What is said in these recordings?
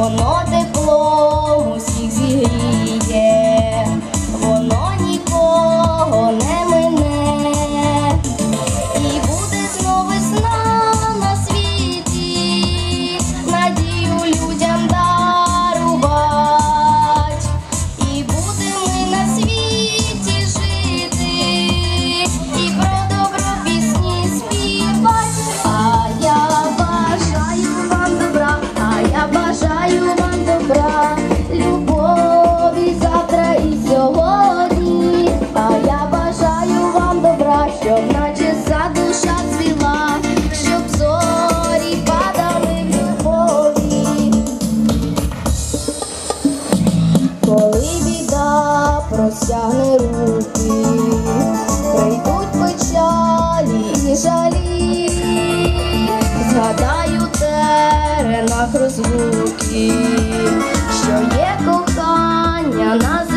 我的。коли біда простягне руки, прийдуть печалі і жалі, згадаю теренах розлуки, що є кохання на землі.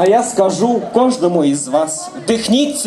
А я скажу кожному із вас: дихніть.